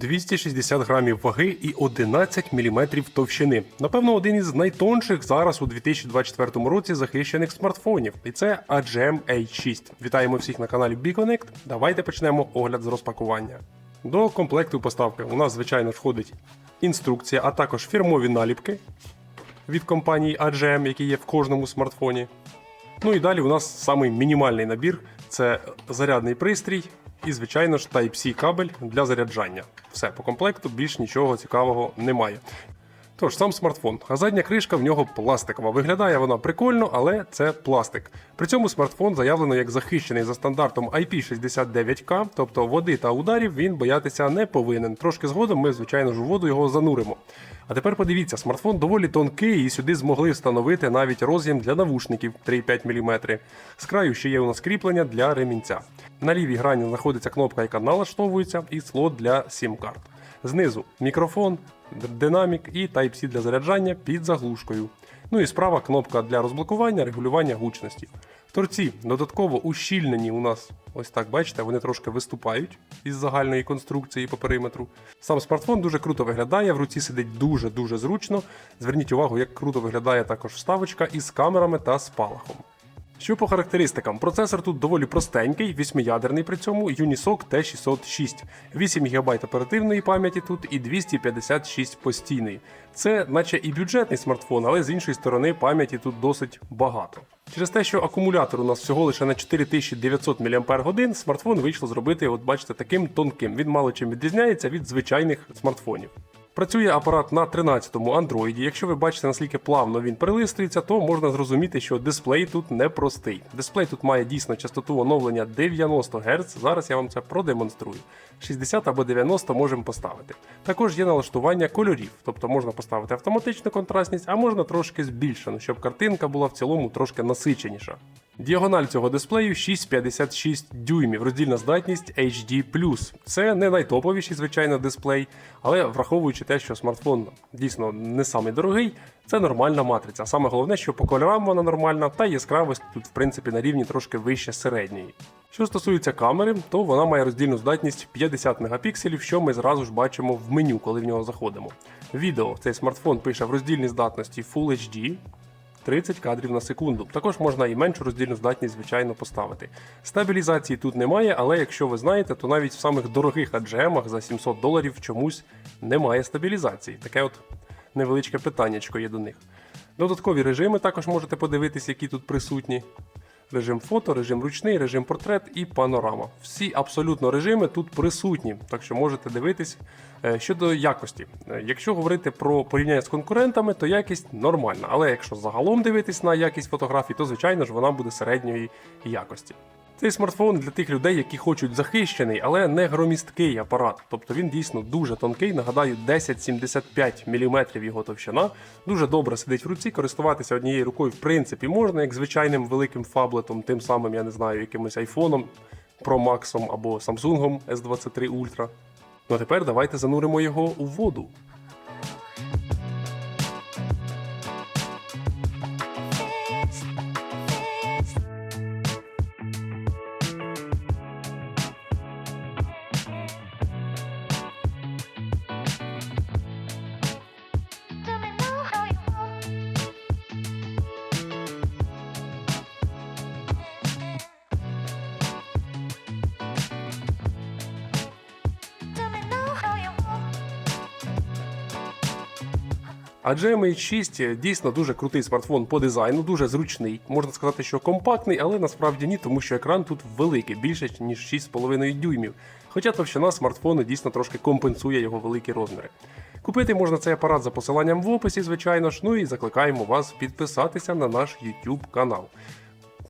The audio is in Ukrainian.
260 грамів ваги і 11 мм товщини. Напевно, один із найтонших зараз у 2024 році захищених смартфонів. І це AGM H6. Вітаємо всіх на каналі BeConnect. Давайте почнемо огляд з розпакування. До комплекту поставки у нас, звичайно, входить інструкція, а також фірмові наліпки від компанії AGM, які є в кожному смартфоні. Ну і далі у нас самий мінімальний набір це зарядний пристрій і, звичайно ж, Type-C кабель для заряджання. Все по комплекту, більш нічого цікавого немає. Тож, сам смартфон, а задня кришка в нього пластикова. Виглядає вона прикольно, але це пластик. При цьому смартфон заявлено як захищений за стандартом IP69K, тобто води та ударів він боятися не повинен. Трошки згодом ми, звичайно ж, у воду його зануримо. А тепер подивіться, смартфон доволі тонкий і сюди змогли встановити навіть роз'єм для навушників 3,5 мм. З краю ще є у нас кріплення для ремінця. На лівій грані знаходиться кнопка, яка налаштовується, і слот для сім-карт. Знизу мікрофон, динамік і Type-C для заряджання під заглушкою. Ну і справа кнопка для розблокування, регулювання гучності. Торці додатково ущільнені у нас, ось так бачите, вони трошки виступають із загальної конструкції по периметру. Сам смартфон дуже круто виглядає, в руці сидить дуже-дуже зручно. Зверніть увагу, як круто виглядає також вставочка із камерами та спалахом. Що по характеристикам? Процесор тут доволі простенький, восьмиядерний при цьому Unisoc T606, 8 ГБ оперативної пам'яті тут і 256 постійний. Це наче і бюджетний смартфон, але з іншої сторони пам'яті тут досить багато. Через те, що акумулятор у нас всього лише на 4900 мАч, смартфон вийшло зробити, от бачите, таким тонким. Він мало чим відрізняється від звичайних смартфонів. Працює апарат на 13-му Android. Якщо ви бачите, наскільки плавно він перелистується, то можна зрозуміти, що дисплей тут непростий. Дисплей тут має дійсно частоту оновлення 90 Гц. Зараз я вам це продемонструю. 60 або 90 можемо поставити. Також є налаштування кольорів, тобто можна поставити автоматичну контрастність, а можна трошки збільшену, щоб картинка була в цілому трошки насиченіша. Діагональ цього дисплею 6,56 дюймів, роздільна здатність HD+. Це не найтоповіший, звичайно, дисплей, але враховуючи те, що смартфон дійсно не самий дорогий, це нормальна матриця. Саме головне, що по кольорам вона нормальна, та яскравість тут, в принципі, на рівні трошки вище середньої. Що стосується камери, то вона має роздільну здатність 50 мегапікселів, що ми зразу ж бачимо в меню, коли в нього заходимо. Відео цей смартфон пише в роздільній здатності Full HD, 30 кадрів на секунду. Також можна і меншу роздільну здатність, звичайно, поставити. Стабілізації тут немає, але якщо ви знаєте, то навіть в самих дорогих AGM за 700 доларів чомусь немає стабілізації. Таке от невеличке питаннячко є до них. Додаткові режими також можете подивитись, які тут присутні. Режим фото, режим ручний, режим портрет і панорама. Всі абсолютно режими тут присутні, так що можете дивитись. Е, Щодо якості, Е, якщо говорити про порівняння з конкурентами, то якість нормальна. Але якщо загалом дивитись на якість фотографій, то звичайно ж вона буде середньої якості. Цей смартфон для тих людей, які хочуть захищений, але не громісткий апарат. Тобто він дійсно дуже тонкий. Нагадаю, 1075 мм його товщина. Дуже добре сидить в руці. Користуватися однією рукою в принципі можна, як звичайним великим фаблетом, тим самим, я не знаю, якимось айфоном Pro Max або Samsung S23 Ultra. Ну а тепер давайте зануримо його у воду. Адже MH6 дійсно дуже крутий смартфон по дизайну, дуже зручний. Можна сказати, що компактний, але насправді ні, тому що екран тут великий, більше ніж 6,5 дюймів. Хоча товщина смартфону дійсно трошки компенсує його великі розміри. Купити можна цей апарат за посиланням в описі, звичайно ж, ну і закликаємо вас підписатися на наш YouTube канал.